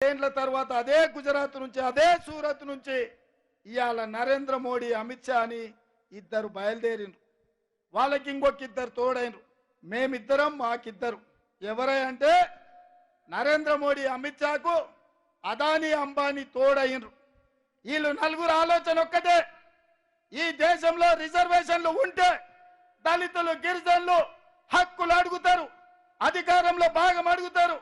ఏండ్ల తర్వాత అదే గుజరాత్ నుంచి అదే సూరత్ నుంచి ఇవాళ నరేంద్ర మోడీ అమిత్ షా అని ఇద్దరు బయలుదేరిండ్రు వాళ్ళకి ఇంకొక ఇద్దరు తోడైనరు మేమిద్దరం మాకిద్దరు. ఎవరై అంటే నరేంద్ర మోడీ అమిత్ షాకు అదానీ అంబానీ తోడైనరు వీళ్ళు నలుగురు ఆలోచన ఒక్కటే. ఈ దేశంలో రిజర్వేషన్లు ఉంటే దళితులు గిరిజనులు హక్కులు అడుగుతారు అధికారంలో భాగం అడుగుతారు.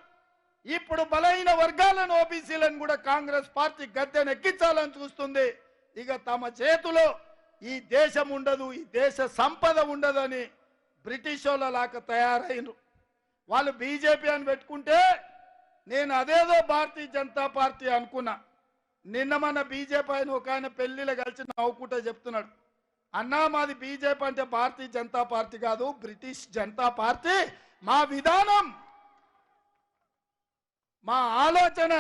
ఇప్పుడు బలైన వర్గాలను ఓబీసీలను కూడా కాంగ్రెస్ పార్టీ గద్దెనెక్కించాలని చూస్తుంది. ఇక తమ చేతిలో ఈ దేశం ఉండదు ఈ దేశ సంపద ఉండదని బ్రిటిష్ వాళ్ళ తయారైనరు వాళ్ళు బీజేపీ అని పెట్టుకుంటే నేను అదేదో భారతీయ జనతా పార్టీ అనుకున్నా. నిన్న మన బీజేపీ ఆయన ఒక ఆయన పెళ్ళిలో కలిసి నవ్వుకుంట చెప్తున్నాడు. అన్నా మాది బీజేపీ అంటే భారతీయ జనతా పార్టీ కాదు బ్రిటిష్ జనతా పార్టీ మా విధానం. మా ఆలోచన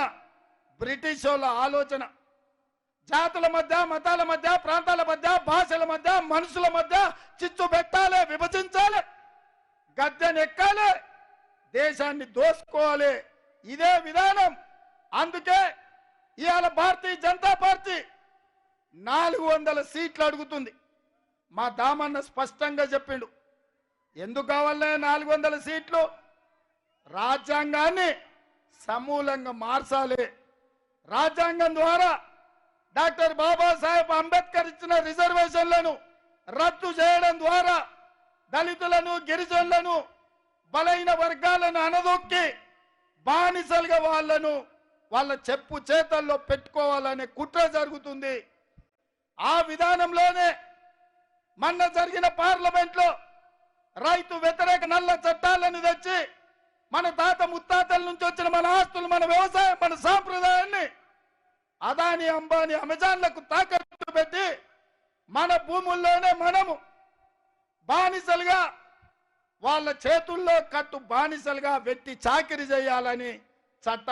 బ్రిటిష్ వాళ్ళ ఆలోచన. జాతుల మధ్య మతాల మధ్య ప్రాంతాల మధ్య భాషల మధ్య మనుషుల మధ్య చిచ్చు పెట్టాలి విభజించాలి గద్దెనెక్కాలి దేశాన్ని దోసుకోవాలి. ఇదే విధానం. అందుకే ఇవాళ భారతీయ జనతా పార్టీ నాలుగు వందల సీట్లు అడుగుతుంది. మా దామన్న స్పష్టంగా చెప్పిండు. ఎందుకు కావాలనే నాలుగు వందల సీట్లు? రాజ్యాంగాన్ని సమూలంగా మార్చాలి. రాజ్యాంగం ద్వారా డాక్టర్ బాబాసాహెబ్ అంబేద్కర్ ఇచ్చిన రిజర్వేషన్లను రద్దు చేయడం ద్వారా దళితులను గిరిజనులను బలైన వర్గాలను అనదొక్కి బానిసలుగా వాళ్ళను వాళ్ళ చెప్పు చేతల్లో పెట్టుకోవాలనే కుట్ర జరుగుతుంది. ఆ విధానంలోనే మొన్న జరిగిన పార్లమెంట్లో రైతు వ్యతిరేక నల్ల చట్టాలను తెచ్చి మన తాత ముత్తాతల నుంచి వచ్చిన మన ఆస్తులు మన వ్యవసాయం మన సాంప్రదాయాన్ని అదాని అంబానీ అమెజాన్లకు తాకట్టు పెట్టి మన భూముల్లోనే మనము బానిసలుగా వాళ్ళ చేతుల్లో కట్టు బానిసలుగా పెట్టి చాకిరి చేయాలని చట్ట